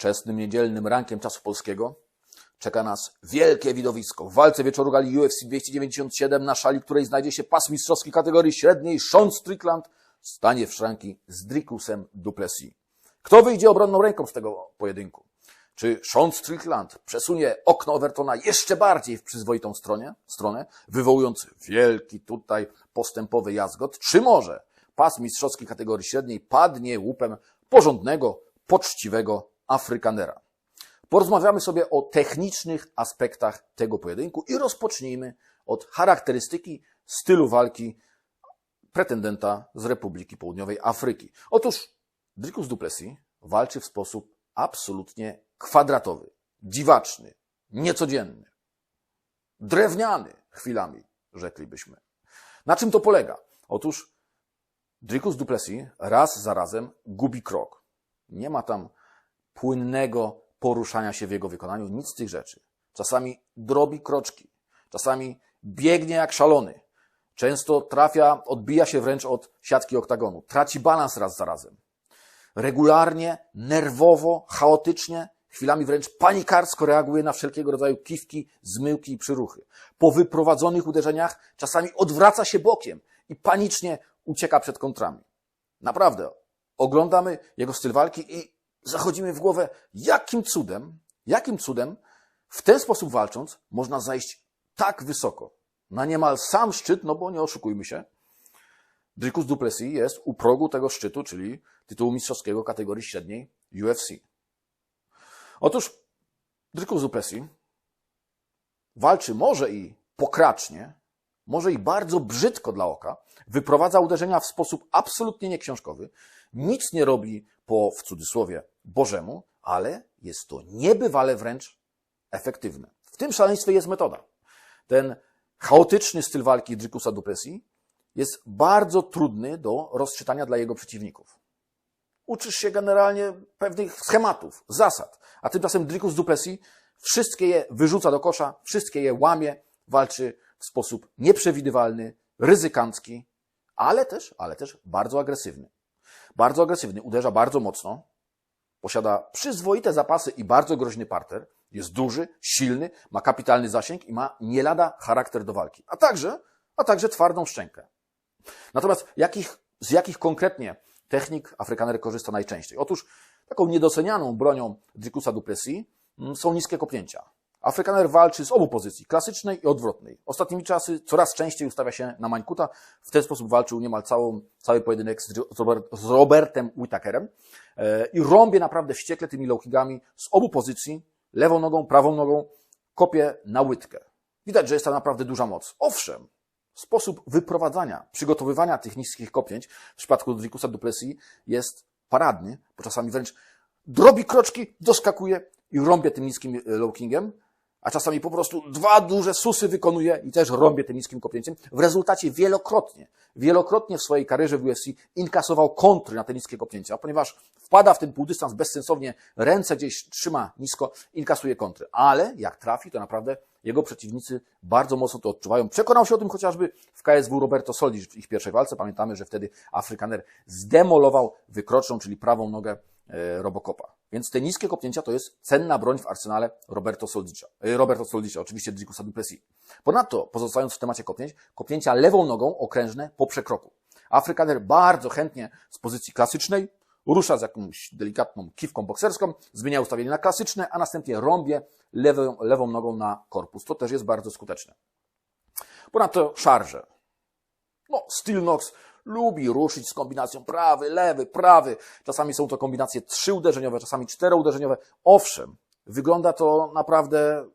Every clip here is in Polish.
Wczesnym niedzielnym rankiem czasu polskiego czeka nas wielkie widowisko. W walce wieczoru gali UFC 297 na szali, której znajdzie się pas mistrzowski kategorii średniej Sean Strickland stanie w szranki z Dricusem Duplessis. Kto wyjdzie obronną ręką z tego pojedynku? Czy Sean Strickland przesunie okno Overtona jeszcze bardziej w przyzwoitą stronę, stronę, wywołując wielki tutaj postępowy jazgot? Czy może pas mistrzowski kategorii średniej padnie łupem porządnego, poczciwego Afrykanera? Porozmawiamy sobie o technicznych aspektach tego pojedynku i rozpocznijmy od charakterystyki stylu walki pretendenta z Republiki Południowej Afryki. Otóż Dricus Duplessis walczy w sposób absolutnie kwadratowy, dziwaczny, niecodzienny, drewniany chwilami, rzeklibyśmy. Na czym to polega? Otóż Dricus Duplessis raz za razem gubi krok. Nie ma tam płynnego poruszania się w jego wykonaniu, nic z tych rzeczy. Czasami drobi kroczki, czasami biegnie jak szalony, często trafia, odbija się wręcz od siatki oktagonu, traci balans raz za razem. Regularnie, nerwowo, chaotycznie, chwilami wręcz panikarsko reaguje na wszelkiego rodzaju kiwki, zmyłki i przyruchy. Po wyprowadzonych uderzeniach czasami odwraca się bokiem i panicznie ucieka przed kontrami. Naprawdę, oglądamy jego styl walki i zachodzimy w głowę, jakim cudem, jakim cudem w ten sposób walcząc można zajść tak wysoko, na niemal sam szczyt, no bo nie oszukujmy się, Dricus Duplessis jest u progu tego szczytu, czyli tytułu mistrzowskiego kategorii średniej UFC. Otóż Dricus Duplessis walczy może i pokracznie, może i bardzo brzydko dla oka, wyprowadza uderzenia w sposób absolutnie nieksiążkowy, nic nie robi po, w cudzysłowie, Bożemu, ale jest to niebywale wręcz efektywne. W tym szaleństwie jest metoda. Ten chaotyczny styl walki Dricusa Duplessis jest bardzo trudny do rozczytania dla jego przeciwników. Uczysz się generalnie pewnych schematów, zasad, a tymczasem Dricus Duplessis wszystkie je wyrzuca do kosza, wszystkie je łamie, walczy w sposób nieprzewidywalny, ryzykancki, ale też, ale też bardzo agresywny. Bardzo agresywny, uderza bardzo mocno, posiada przyzwoite zapasy i bardzo groźny parter, jest duży, silny, ma kapitalny zasięg i ma nie lada charakter do walki, a także, a także twardą szczękę. Natomiast jakich, z jakich konkretnie technik Afrykaner korzysta najczęściej? Otóż taką niedocenianą bronią Dricusa Duplessis mm, są niskie kopnięcia. Afrykaner walczy z obu pozycji, klasycznej i odwrotnej. Ostatnimi czasy coraz częściej ustawia się na Mańkuta. W ten sposób walczył niemal całą, cały pojedynek z, Robert, z Robertem Whittakerem e, i rąbie naprawdę wściekle tymi low kickami z obu pozycji, lewą nogą, prawą nogą, kopie na łydkę. Widać, że jest tam naprawdę duża moc. Owszem, sposób wyprowadzania, przygotowywania tych niskich kopnięć w przypadku Dricusa Duplessis jest paradny, bo czasami wręcz drobi kroczki, doskakuje i rąbie tym niskim low kingiem, a czasami po prostu dwa duże susy wykonuje i też rąbie tym niskim kopnięciem. W rezultacie wielokrotnie, wielokrotnie w swojej karierze w UFC inkasował kontry na te niskie kopnięcia, ponieważ wpada w ten półdystans bezsensownie, ręce gdzieś trzyma nisko, inkasuje kontry. Ale jak trafi, to naprawdę jego przeciwnicy bardzo mocno to odczuwają. Przekonał się o tym chociażby w KSW Roberto Soldic w ich pierwszej walce. Pamiętamy, że wtedy Afrykaner zdemolował wykroczną, czyli prawą nogę Robocopa. Więc te niskie kopnięcia to jest cenna broń w arsenale Roberto Soldicia. E, Roberto Soldicia, oczywiście Dricusa Duplessis. Ponadto, pozostając w temacie kopnięć, kopnięcia lewą nogą okrężne po przekroku. Afrykaner bardzo chętnie z pozycji klasycznej rusza z jakąś delikatną kiwką bokserską, zmienia ustawienie na klasyczne, a następnie rąbie lewą, lewą nogą na korpus. To też jest bardzo skuteczne. Ponadto szarże. No, Steel Knox lubi ruszyć z kombinacją prawy, lewy, prawy. Czasami są to kombinacje trzy uderzeniowe, czasami czterouderzeniowe. Owszem, wygląda to naprawdę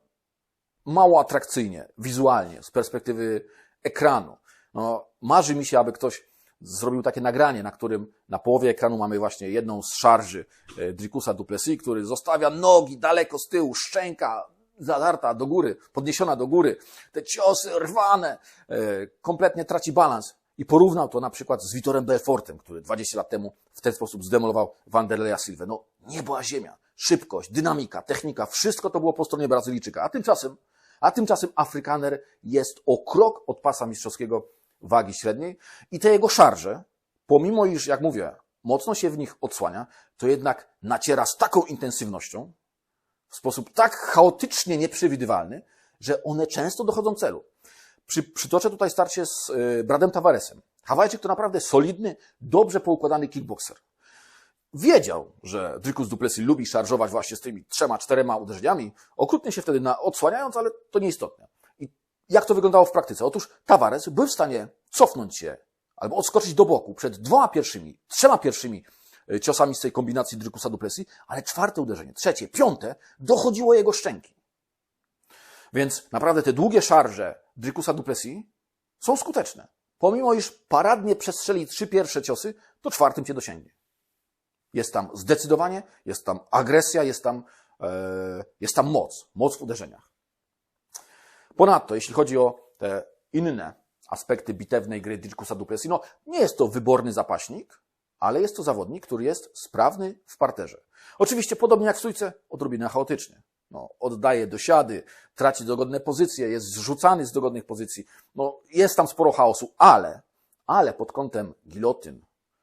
mało atrakcyjnie, wizualnie, z perspektywy ekranu. No, marzy mi się, aby ktoś zrobił takie nagranie, na którym na połowie ekranu mamy właśnie jedną z szarży e, Dricusa Duplessis, który zostawia nogi daleko z tyłu, szczęka zadarta do góry, podniesiona do góry, te ciosy rwane, e, kompletnie traci balans. I porównał to na przykład z Vitorem Belfortem, który 20 lat temu w ten sposób zdemolował Wanderleya Silva. No, niebo a ziemia, szybkość, dynamika, technika, wszystko to było po stronie Brazylijczyka. A tymczasem, a tymczasem Afrykaner jest o krok od pasa mistrzowskiego wagi średniej i te jego szarże, pomimo iż, jak mówię, mocno się w nich odsłania, to jednak naciera z taką intensywnością, w sposób tak chaotycznie nieprzewidywalny, że one często dochodzą celu. Przy, przytoczę tutaj starcie z y, Bradem Tavaresem. Hawajczyk to naprawdę solidny, dobrze poukładany kickboxer. Wiedział, że Dricus Duplessis lubi szarżować właśnie z tymi trzema, czterema uderzeniami, okrutnie się wtedy na, odsłaniając, ale to nieistotne. I jak to wyglądało w praktyce? Otóż Tavares był w stanie cofnąć się albo odskoczyć do boku przed dwoma pierwszymi, trzema pierwszymi y, ciosami z tej kombinacji Dricusa Duplessis, ale czwarte uderzenie, trzecie, piąte dochodziło jego szczęki. Więc naprawdę te długie szarże Dricusa Duplessis są skuteczne. Pomimo iż paradnie przestrzeli trzy pierwsze ciosy, to czwartym cię dosięgnie. Jest tam zdecydowanie, jest tam agresja, jest tam, e, jest tam moc, moc w uderzeniach. Ponadto, jeśli chodzi o te inne aspekty bitewnej gry Dirkusa Duplessis, no nie jest to wyborny zapaśnik, ale jest to zawodnik, który jest sprawny w parterze. Oczywiście podobnie jak w stójce, odrobinę chaotycznie. No, oddaje dosiady, traci dogodne pozycje, jest zrzucany z dogodnych pozycji. No, jest tam sporo chaosu, ale, ale pod kątem gilotyn,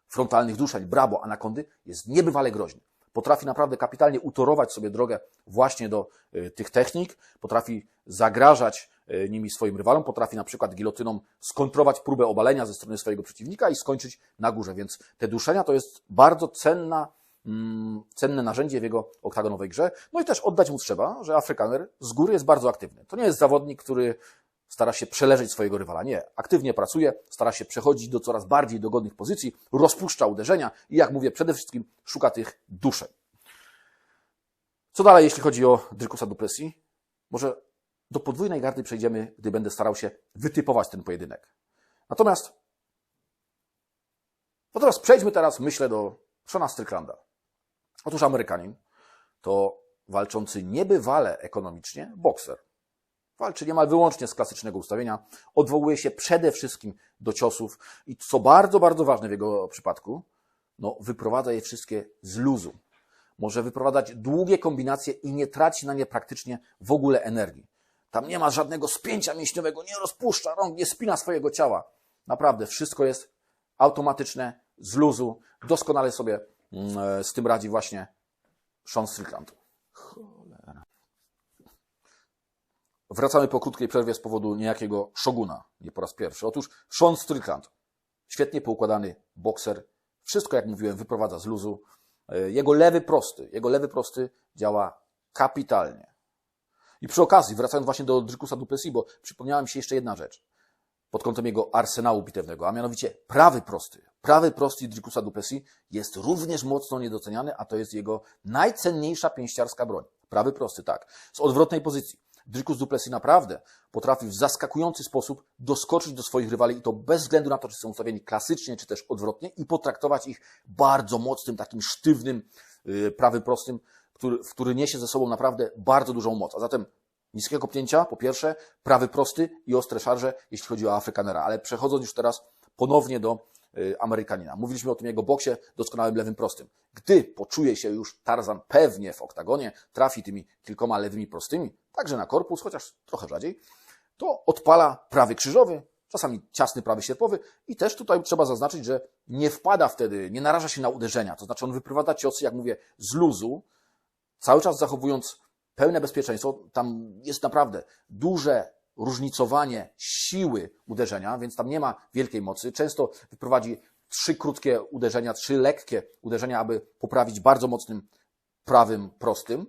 frontalnych duszeń, brabo, anakondy jest niebywale groźny. Potrafi naprawdę kapitalnie utorować sobie drogę właśnie do y, tych technik, potrafi zagrażać y, nimi swoim rywalom, potrafi na przykład gilotyną skontrować próbę obalenia ze strony swojego przeciwnika i skończyć na górze. Więc te duszenia to jest bardzo cenna, cenne narzędzie w jego oktagonowej grze. No i też oddać mu trzeba, że Afrykaner z góry jest bardzo aktywny. To nie jest zawodnik, który stara się przeleżeć swojego rywala. Nie, aktywnie pracuje, stara się przechodzić do coraz bardziej dogodnych pozycji, rozpuszcza uderzenia i jak mówię, przede wszystkim szuka tych duszeń. Co dalej, jeśli chodzi o Drykusa Duplessis? Może do podwójnej gardy przejdziemy, gdy będę starał się wytypować ten pojedynek. Natomiast natomiast przejdźmy teraz, myślę, do Shona Stricklanda. Otóż Amerykanin to walczący niebywale ekonomicznie bokser. Walczy niemal wyłącznie z klasycznego ustawienia. Odwołuje się przede wszystkim do ciosów i co bardzo, bardzo ważne w jego przypadku, no, wyprowadza je wszystkie z luzu. Może wyprowadzać długie kombinacje i nie traci na nie praktycznie w ogóle energii. Tam nie ma żadnego spięcia mięśniowego, nie rozpuszcza rąk, nie spina swojego ciała. Naprawdę, wszystko jest automatyczne, z luzu. Doskonale sobie z tym radzi właśnie Sean Strickland. Wracamy po krótkiej przerwie z powodu niejakiego szoguna, nie po raz pierwszy. Otóż Sean Strickland, świetnie poukładany bokser, wszystko jak mówiłem wyprowadza z luzu. E, jego lewy prosty, jego lewy prosty działa kapitalnie. I przy okazji, wracając właśnie do Drikusa Duplessis, bo przypomniała mi się jeszcze jedna rzecz pod kątem jego arsenału bitewnego, a mianowicie prawy prosty. Prawy prosty Drikusa Duplessis jest również mocno niedoceniany, a to jest jego najcenniejsza pięściarska broń. Prawy prosty, tak. Z odwrotnej pozycji. Dricus Duplessis naprawdę potrafi w zaskakujący sposób doskoczyć do swoich rywali i to bez względu na to, czy są ustawieni klasycznie, czy też odwrotnie i potraktować ich bardzo mocnym, takim sztywnym, yy, prawym prostym, który, który niesie ze sobą naprawdę bardzo dużą moc. A zatem niskiego pnięcia, po pierwsze, prawy prosty i ostre szarże, jeśli chodzi o Afrykanera. Ale przechodząc już teraz ponownie do Y, Amerykanina. Mówiliśmy o tym jego boksie doskonałym lewym prostym. Gdy poczuje się już Tarzan pewnie w oktagonie, trafi tymi kilkoma lewymi prostymi, także na korpus, chociaż trochę rzadziej, to odpala prawy krzyżowy, czasami ciasny prawy sierpowy i też tutaj trzeba zaznaczyć, że nie wpada wtedy, nie naraża się na uderzenia, to znaczy on wyprowadza ciosy, jak mówię, z luzu, cały czas zachowując pełne bezpieczeństwo. Tam jest naprawdę duże różnicowanie siły uderzenia, więc tam nie ma wielkiej mocy. Często wyprowadzi trzy krótkie uderzenia, trzy lekkie uderzenia, aby poprawić bardzo mocnym prawym prostym.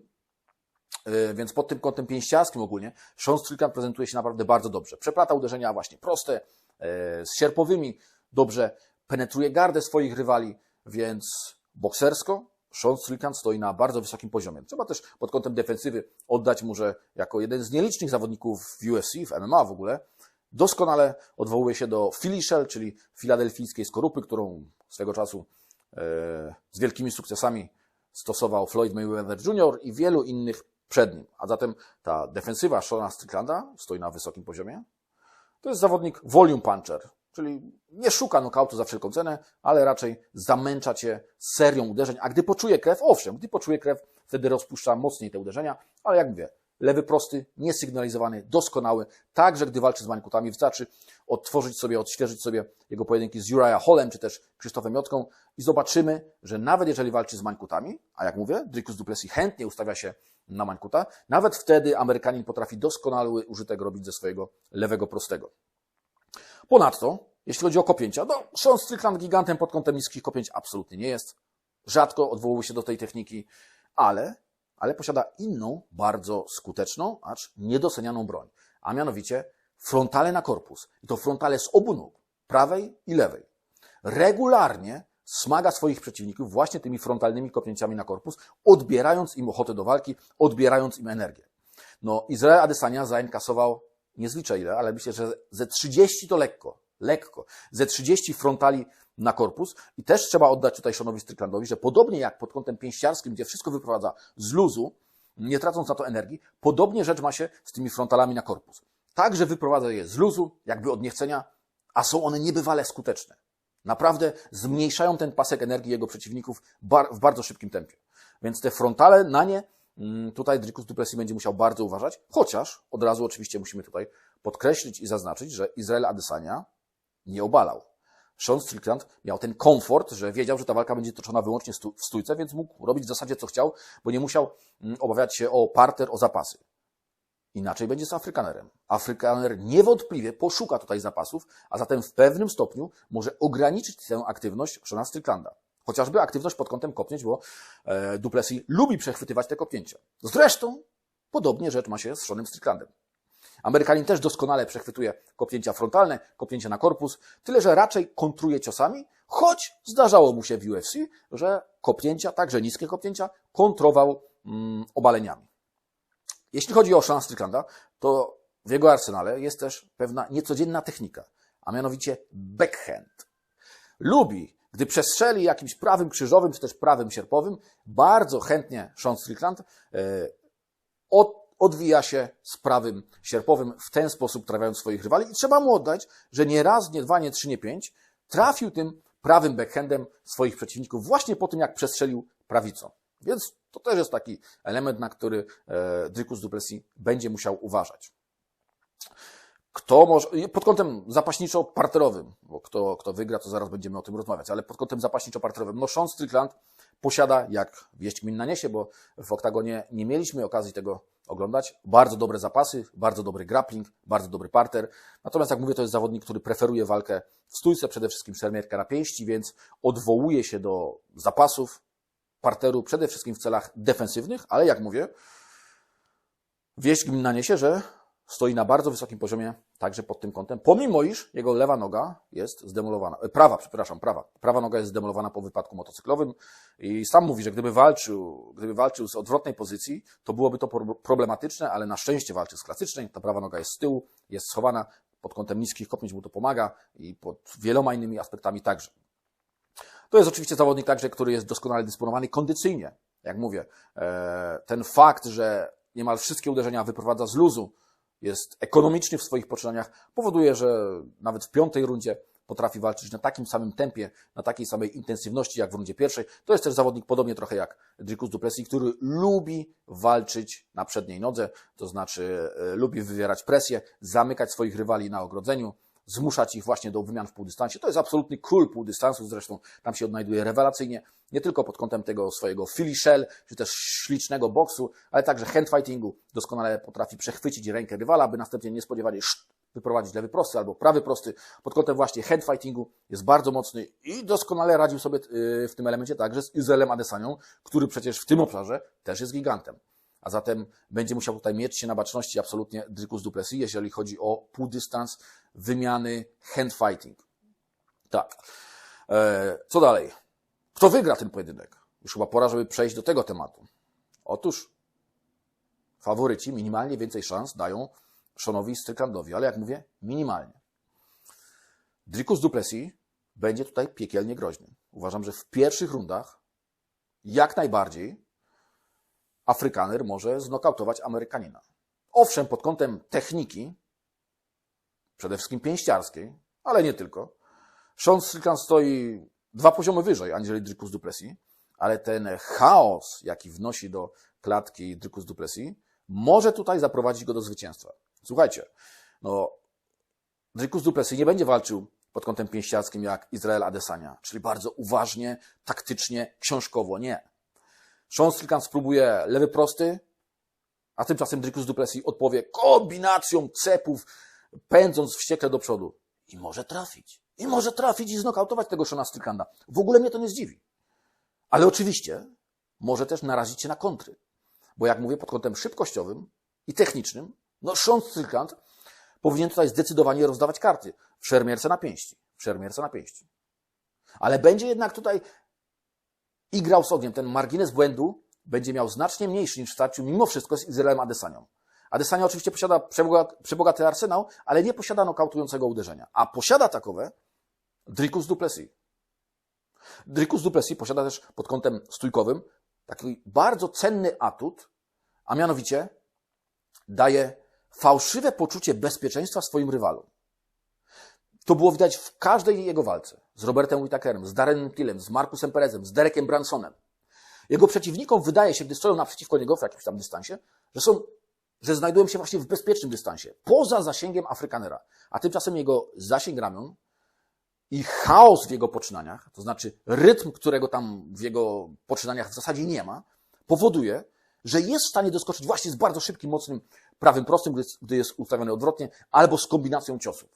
E, więc pod tym kątem pięściarskim ogólnie Sean Strickland prezentuje się naprawdę bardzo dobrze. Przeplata uderzenia właśnie proste, e, z sierpowymi, dobrze penetruje gardę swoich rywali, więc boksersko Sean Strickland stoi na bardzo wysokim poziomie. Trzeba też pod kątem defensywy oddać mu, że jako jeden z nielicznych zawodników w UFC, w MMA w ogóle, doskonale odwołuje się do Philly Shell, czyli filadelfijskiej skorupy, którą swego czasu e, z wielkimi sukcesami stosował Floyd Mayweather Jr. i wielu innych przed nim. A zatem ta defensywa Shona Stricklanda stoi na wysokim poziomie. To jest zawodnik volume puncher, Czyli nie szuka nokautu za wszelką cenę, ale raczej zamęcza cię serią uderzeń. A gdy poczuje krew, owszem, gdy poczuje krew, wtedy rozpuszcza mocniej te uderzenia, ale jak mówię, lewy prosty, niesygnalizowany, doskonały, także gdy walczy z Mańkutami, wystarczy odtworzyć sobie, odświeżyć sobie jego pojedynki z Uriah Hallem, czy też Krzysztofem Jotką i zobaczymy, że nawet jeżeli walczy z Mańkutami, a jak mówię, Dricus Duplessis chętnie ustawia się na Mańkuta, nawet wtedy Amerykanin potrafi doskonały użytek robić ze swojego lewego prostego. Ponadto, jeśli chodzi o kopięcia, no Sean Strickland gigantem pod kątem niskich kopięć absolutnie nie jest. Rzadko odwołuje się do tej techniki, ale, ale posiada inną, bardzo skuteczną, acz niedocenianą broń, a mianowicie frontale na korpus. I to frontale z obu nóg, prawej i lewej. Regularnie smaga swoich przeciwników właśnie tymi frontalnymi kopnięciami na korpus, odbierając im ochotę do walki, odbierając im energię. No, Izrael Adesania zainkasował niezliczę ile, ale myślę, że ze 30 to lekko, lekko, ze 30 frontali na korpus i też trzeba oddać tutaj Seanowi Stricklandowi, że podobnie jak pod kątem pięściarskim, gdzie wszystko wyprowadza z luzu, nie tracąc na to energii, podobnie rzecz ma się z tymi frontalami na korpus. Także wyprowadza je z luzu, jakby od niechcenia, a są one niebywale skuteczne. Naprawdę zmniejszają ten pasek energii jego przeciwników w bardzo szybkim tempie. Więc te frontale na nie tutaj Dricus Duplessis będzie musiał bardzo uważać, chociaż od razu oczywiście musimy tutaj podkreślić i zaznaczyć, że Izrael Adesanya nie obalał. Sean Strickland miał ten komfort, że wiedział, że ta walka będzie toczona wyłącznie w stójce, więc mógł robić w zasadzie co chciał, bo nie musiał mm, obawiać się o parter, o zapasy. Inaczej będzie z Afrykanerem. Afrykaner niewątpliwie poszuka tutaj zapasów, a zatem w pewnym stopniu może ograniczyć tę aktywność Shona Stricklanda. Chociażby aktywność pod kątem kopnięć, bo e, Duplessis lubi przechwytywać te kopnięcia. Zresztą podobnie rzecz ma się z Seanem Stricklandem. Amerykanin też doskonale przechwytuje kopnięcia frontalne, kopnięcia na korpus, tyle że raczej kontruje ciosami, choć zdarzało mu się w UFC, że kopnięcia, także niskie kopnięcia, kontrował mm, obaleniami. Jeśli chodzi o Sean Stricklanda, to w jego arsenale jest też pewna niecodzienna technika, a mianowicie backhand. Lubi, gdy przestrzeli jakimś prawym krzyżowym, czy też prawym sierpowym, bardzo chętnie Sean Strickland e, od, odwija się z prawym sierpowym, w ten sposób trafiając swoich rywali. I trzeba mu oddać, że nie raz, nie dwa, nie trzy, nie pięć trafił tym prawym backhandem swoich przeciwników właśnie po tym, jak przestrzelił prawicą. Więc to też jest taki element, na który e, Dricus Duplessis będzie musiał uważać. Kto może, pod kątem zapaśniczo-parterowym, bo kto, kto wygra, to zaraz będziemy o tym rozmawiać, ale pod kątem zapaśniczo-parterowym, no Sean Strickland posiada, jak wieść min naniesie, bo w oktagonie nie mieliśmy okazji tego oglądać, bardzo dobre zapasy, bardzo dobry grappling, bardzo dobry parter. Natomiast, jak mówię, to jest zawodnik, który preferuje walkę w stójce, przede wszystkim szermierka na pięści, więc odwołuje się do zapasów, parteru przede wszystkim w celach defensywnych, ale jak mówię, wieść mi naniesie, że stoi na bardzo wysokim poziomie także pod tym kątem, pomimo iż jego lewa noga jest zdemolowana, e, prawa, przepraszam, prawa, prawa noga jest zdemolowana po wypadku motocyklowym i sam mówi, że gdyby walczył, gdyby walczył z odwrotnej pozycji, to byłoby to problematyczne, ale na szczęście walczy z klasycznej, ta prawa noga jest z tyłu, jest schowana, pod kątem niskich kopnięć mu to pomaga i pod wieloma innymi aspektami także. To jest oczywiście zawodnik także, który jest doskonale dysponowany kondycyjnie. Jak mówię, e, ten fakt, że niemal wszystkie uderzenia wyprowadza z luzu, jest ekonomiczny w swoich poczynaniach, powoduje, że nawet w piątej rundzie potrafi walczyć na takim samym tempie, na takiej samej intensywności jak w rundzie pierwszej. To jest też zawodnik podobnie trochę jak Dricus Duplessis, który lubi walczyć na przedniej nodze, to znaczy e, lubi wywierać presję, zamykać swoich rywali na ogrodzeniu, zmuszać ich właśnie do wymian w półdystansie. To jest absolutny król półdystansu, zresztą tam się odnajduje rewelacyjnie, nie tylko pod kątem tego swojego Philly Shell, czy też ślicznego boksu, ale także handfightingu. Doskonale potrafi przechwycić rękę rywala, by następnie niespodziewanie wyprowadzić lewy prosty albo prawy prosty. Pod kątem właśnie handfightingu jest bardzo mocny i doskonale radził sobie y, w tym elemencie także z Izraelem Adesanią, który przecież w tym obszarze też jest gigantem a zatem będzie musiał tutaj mieć się na baczności absolutnie Dricus Duplessis, jeżeli chodzi o półdystans wymiany handfighting. Tak. E, co dalej? Kto wygra ten pojedynek? Już chyba pora, żeby przejść do tego tematu. Otóż faworyci minimalnie więcej szans dają Seanowi Stricklandowi, ale jak mówię, minimalnie. Dricus Duplessis będzie tutaj piekielnie groźny. Uważam, że w pierwszych rundach jak najbardziej Afrykaner może znokautować Amerykanina. Owszem, pod kątem techniki, przede wszystkim pięściarskiej, ale nie tylko. Sean Strickland stoi dwa poziomy wyżej aniżeli Dricus Duplessis, ale ten chaos, jaki wnosi do klatki Dricus Duplessis, może tutaj zaprowadzić go do zwycięstwa. Słuchajcie, no, Dricus Duplessis nie będzie walczył pod kątem pięściarskim jak Izrael Adesania, czyli bardzo uważnie, taktycznie, książkowo. Nie. Sean Strickland spróbuje lewy prosty, a tymczasem Dricus Duplessis odpowie kombinacją cepów, pędząc wściekle do przodu. I może trafić. I może trafić i znokautować tego Shona Stricklanda. W ogóle mnie to nie zdziwi. Ale oczywiście może też narazić się na kontry. Bo jak mówię, pod kątem szybkościowym i technicznym, no Sean Strickland powinien tutaj zdecydowanie rozdawać karty w szermierce na pięści. W szermierce na pięści. Ale będzie jednak tutaj igrał z ogniem. Ten margines błędu będzie miał znacznie mniejszy niż w starciu mimo wszystko z Izraelem Adesanią. Adesania oczywiście posiada przebogaty arsenał, ale nie posiada nokautującego uderzenia. A posiada takowe Dricus Duplessis. Dricus Duplessis posiada też pod kątem stójkowym taki bardzo cenny atut, a mianowicie daje fałszywe poczucie bezpieczeństwa swoim rywalom. To było widać w każdej jego walce. Z Robertem Whittakerem, z Darrenem Tillem, z Markusem Perezem, z Derekiem Bransonem. Jego przeciwnikom wydaje się, gdy stoją naprzeciwko niego w jakimś tam dystansie, że są, że znajdują się właśnie w bezpiecznym dystansie, poza zasięgiem Afrykanera. A tymczasem jego zasięg ramion i chaos w jego poczynaniach, to znaczy rytm, którego tam w jego poczynaniach w zasadzie nie ma, powoduje, że jest w stanie doskoczyć właśnie z bardzo szybkim, mocnym prawym prostym, gdy jest ustawiony odwrotnie, albo z kombinacją ciosów.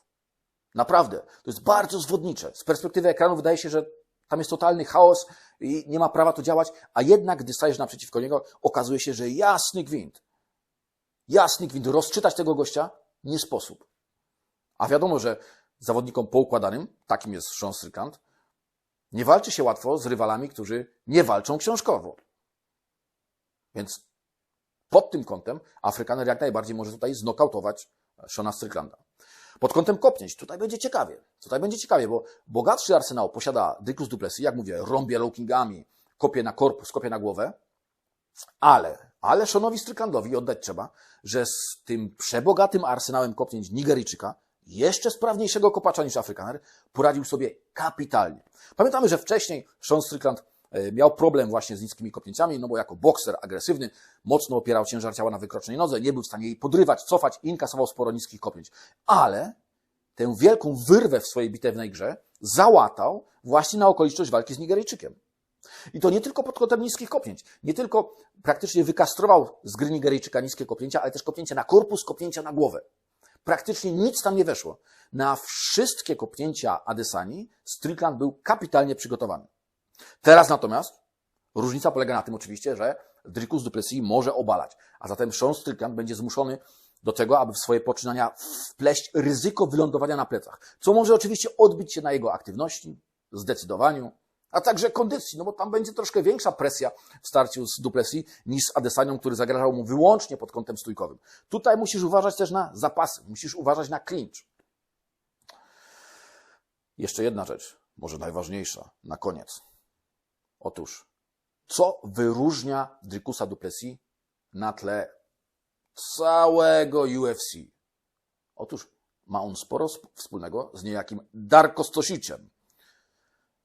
Naprawdę. To jest bardzo zwodnicze. Z perspektywy ekranu wydaje się, że tam jest totalny chaos i nie ma prawa to działać, a jednak, gdy stajesz naprzeciwko niego, okazuje się, że jasny gwint, jasny gwint, rozczytać tego gościa nie sposób. A wiadomo, że zawodnikom poukładanym, takim jest Sean Strickland, nie walczy się łatwo z rywalami, którzy nie walczą książkowo. Więc pod tym kątem Afrykaner jak najbardziej może tutaj znokautować Shona Stricklanda. Pod kątem kopnięć, tutaj będzie ciekawie. Tutaj będzie ciekawie, bo bogatszy arsenał posiada Dricus Duplessis, jak mówię, rąbie low-kingami, kopie na korpus, kopie na głowę, ale, ale Shonowi Stricklandowi oddać trzeba, że z tym przebogatym arsenałem kopnięć Nigeryjczyka jeszcze sprawniejszego kopacza niż Afrykaner, poradził sobie kapitalnie. Pamiętamy, że wcześniej Sean Strickland e, miał problem właśnie z niskimi kopnięciami, no bo jako bokser agresywny mocno opierał ciężar ciała na wykrocznej nodze, nie był w stanie jej podrywać, cofać inkasował sporo niskich kopnięć. Ale tę wielką wyrwę w swojej bitewnej grze załatał właśnie na okoliczność walki z Nigeryjczykiem. I to nie tylko pod kątem niskich kopnięć. Nie tylko praktycznie wykastrował z gry Nigeryjczyka niskie kopnięcia, ale też kopnięcia na korpus, kopnięcia na głowę. Praktycznie nic tam nie weszło. Na wszystkie kopnięcia Adesani Strickland był kapitalnie przygotowany. Teraz natomiast różnica polega na tym oczywiście, że Dricus Duplessis może obalać, a zatem Sean Strickland będzie zmuszony do tego, aby w swoje poczynania wpleść ryzyko wylądowania na plecach, co może oczywiście odbić się na jego aktywności, zdecydowaniu, a także kondycji, no bo tam będzie troszkę większa presja w starciu z Duplessis niż z Adesanią, który zagrażał mu wyłącznie pod kątem stójkowym. Tutaj musisz uważać też na zapasy, musisz uważać na clinch. Jeszcze jedna rzecz, może najważniejsza, na koniec. Otóż, co wyróżnia Drykusa Duplessis na tle całego UFC? Otóż ma on sporo wspólnego z niejakim Darko Stosiciem,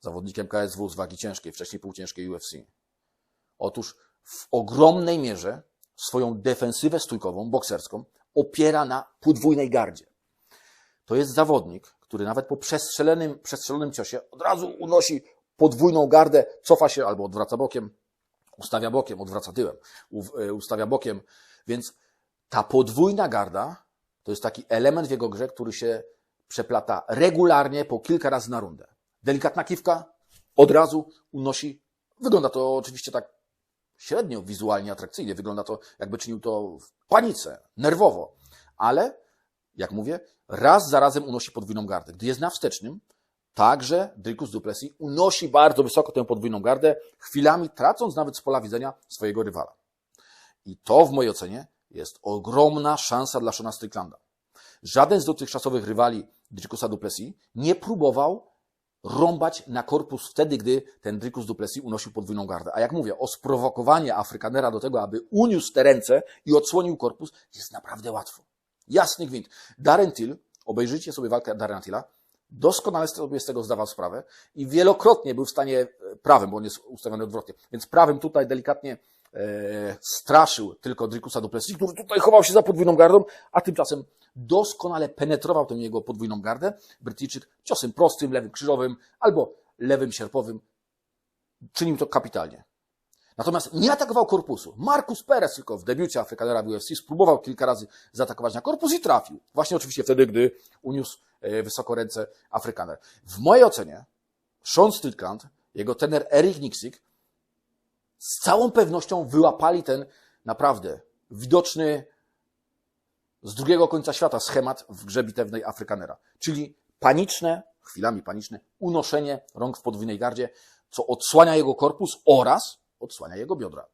zawodnikiem KSW z wagi ciężkiej, wcześniej półciężkiej UFC. Otóż w ogromnej mierze swoją defensywę stójkową, bokserską, opiera na podwójnej gardzie. To jest zawodnik, który nawet po przestrzelonym, przestrzelonym ciosie od razu unosi podwójną gardę, cofa się albo odwraca bokiem, ustawia bokiem, odwraca tyłem, e, ustawia bokiem. Więc ta podwójna garda to jest taki element w jego grze, który się przeplata regularnie po kilka razy na rundę. Delikatna kiwka od razu unosi. Wygląda to oczywiście tak średnio wizualnie atrakcyjnie. Wygląda to, jakby czynił to w panice, nerwowo. Ale, jak mówię, raz za razem unosi podwójną gardę. Gdy jest na wstecznym, także Dricus Duplessis unosi bardzo wysoko tę podwójną gardę, chwilami tracąc nawet z pola widzenia swojego rywala. I to w mojej ocenie jest ogromna szansa dla Shona Stricklanda. Żaden z dotychczasowych rywali Dricusa Duplessis nie próbował rąbać na korpus wtedy, gdy ten Dricus Duplessis unosił podwójną gardę. A jak mówię, o sprowokowanie Afrykanera do tego, aby uniósł te ręce i odsłonił korpus, jest naprawdę łatwo. Jasny gwint. Darren Till, obejrzyjcie sobie walkę Darrena Tilla, doskonale sobie z tego zdawał sprawę i wielokrotnie był w stanie e, prawym, bo on jest ustawiony odwrotnie, więc prawym tutaj delikatnie e, straszył tylko Drikusa Duplessis, który tutaj chował się za podwójną gardą, a tymczasem doskonale penetrował tę jego podwójną gardę. Brytyjczyk ciosem prostym, lewym krzyżowym albo lewym sierpowym czynił to kapitalnie. Natomiast nie atakował korpusu. Marcus Perez tylko w debiucie Afrykanera w UFC spróbował kilka razy zaatakować na korpus i trafił. Właśnie oczywiście wtedy, gdy uniósł e, wysoko ręce Afrykaner. W mojej ocenie Sean Strickland, jego trener Eric Nixick z całą pewnością wyłapali ten naprawdę widoczny z drugiego końca świata schemat w grze bitewnej Afrykanera. Czyli paniczne, chwilami paniczne, unoszenie rąk w podwójnej gardzie, co odsłania jego korpus oraz odsłania jego biodra.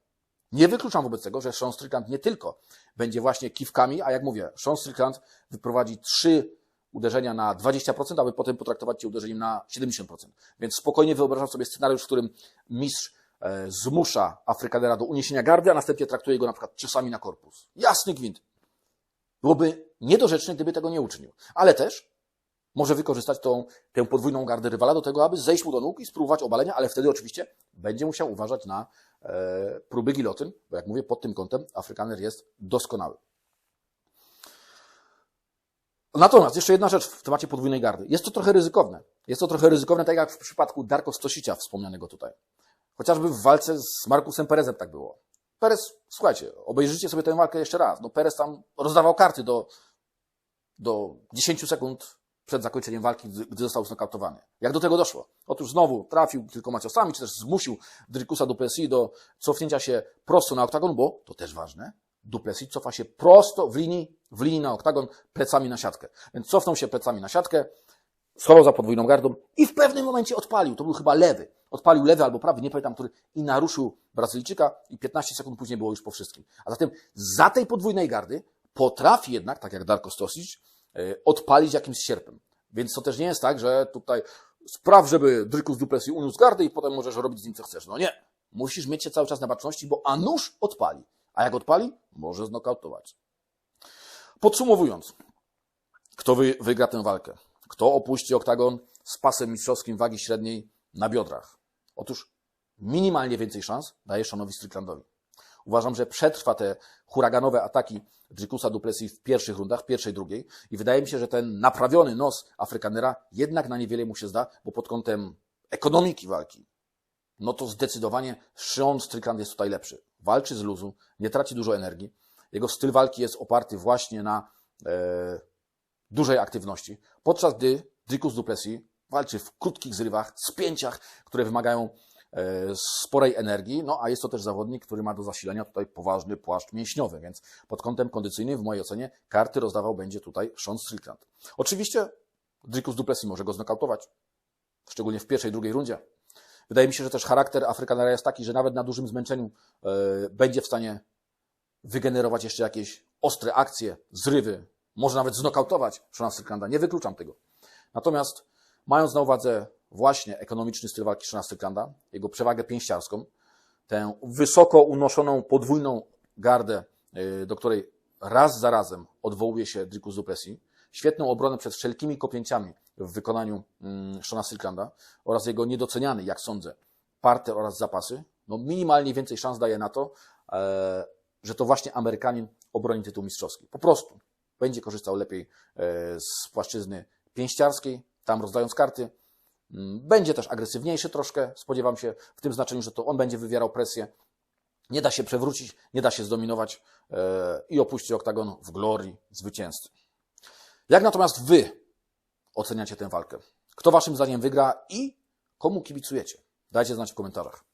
Nie wykluczam wobec tego, że Sean Strickland nie tylko będzie właśnie kiwkami, a jak mówię, Sean Strickland wyprowadzi trzy uderzenia na 20%, aby potem potraktować je uderzeniem na 70%. Więc spokojnie wyobrażam sobie scenariusz, w którym mistrz e, zmusza Afrykanera do uniesienia gardy, a następnie traktuje go na przykład ciosami na korpus. Jasny gwint. Byłoby niedorzecznie, gdyby tego nie uczynił. Ale też może wykorzystać tą, tę podwójną gardę rywala do tego, aby zejść mu do nóg i spróbować obalenia, ale wtedy oczywiście będzie musiał uważać na e, próby gilotyn, bo jak mówię, pod tym kątem Afrykaner jest doskonały. Natomiast jeszcze jedna rzecz w temacie podwójnej gardy. Jest to trochę ryzykowne. Jest to trochę ryzykowne, tak jak w przypadku Darko Stosicia wspomnianego tutaj. Chociażby w walce z Markusem Perezem tak było. Perez, słuchajcie, obejrzyjcie sobie tę walkę jeszcze raz. No Perez tam rozdawał karty do, do 10 sekund przed zakończeniem walki, gdy został znokautowany. Jak do tego doszło? Otóż znowu trafił kilkoma ciosami, czy też zmusił Drikusa Duplessis do cofnięcia się prosto na oktagon, bo to też ważne. Duplessis cofa się prosto w linii, w linii na oktagon, plecami na siatkę. Więc cofnął się plecami na siatkę, schował za podwójną gardą i w pewnym momencie odpalił. To był chyba lewy. Odpalił lewy albo prawy, nie pamiętam, który i naruszył Brazylijczyka i 15 sekund później było już po wszystkim. A zatem za tej podwójnej gardy potrafi jednak, tak jak Darko Stosic, odpalić jakimś sierpem. Więc to też nie jest tak, że tutaj spraw, żeby Drykus Duplessis uniósł gardę i potem możesz robić z nim co chcesz. No nie. Musisz mieć się cały czas na baczności, bo a nóż odpali. A jak odpali? Może znokautować. Podsumowując, kto wy, wygra tę walkę? Kto opuści oktagon z pasem mistrzowskim wagi średniej na biodrach? Otóż minimalnie więcej szans daje Seanowi Stricklandowi. Uważam, że przetrwa te huraganowe ataki Drikusa Duplessis w pierwszych rundach, pierwszej, drugiej i wydaje mi się, że ten naprawiony nos Afrykanera jednak na niewiele mu się zda, bo pod kątem ekonomiki walki, no to zdecydowanie Sean Strickland jest tutaj lepszy. Walczy z luzu, nie traci dużo energii. Jego styl walki jest oparty właśnie na e, dużej aktywności, podczas gdy Dricus Duplessis walczy w krótkich zrywach, spięciach, które wymagają sporej energii, no a jest to też zawodnik, który ma do zasilenia tutaj poważny płaszcz mięśniowy, więc pod kątem kondycyjnym, w mojej ocenie, karty rozdawał będzie tutaj Sean Strickland. Oczywiście Dricus Duplessis może go znokautować, szczególnie w pierwszej, drugiej rundzie. Wydaje mi się, że też charakter Afrykanera jest taki, że nawet na dużym zmęczeniu e, będzie w stanie wygenerować jeszcze jakieś ostre akcje, zrywy, może nawet znokautować Shona Stricklanda. Nie wykluczam tego. Natomiast mając na uwadze właśnie ekonomiczny styl walki Shona Stricklanda, jego przewagę pięściarską, tę wysoko unoszoną podwójną gardę, e, do której raz za razem odwołuje się Dricus Duplessis, świetną obronę przed wszelkimi kopięciami w wykonaniu mm, Shona Stricklanda oraz jego niedoceniany, jak sądzę, parter oraz zapasy, no minimalnie więcej szans daje na to, e, że to właśnie Amerykanin obroni tytuł mistrzowski. Po prostu będzie korzystał lepiej e, z płaszczyzny pięściarskiej, tam rozdając karty. Mm, Będzie też agresywniejszy troszkę, spodziewam się, w tym znaczeniu, że to on będzie wywierał presję. Nie da się przewrócić, nie da się zdominować e, i opuści oktagon w glorii zwycięzcy. Jak natomiast wy oceniacie tę walkę? Kto waszym zdaniem wygra i komu kibicujecie? Dajcie znać w komentarzach.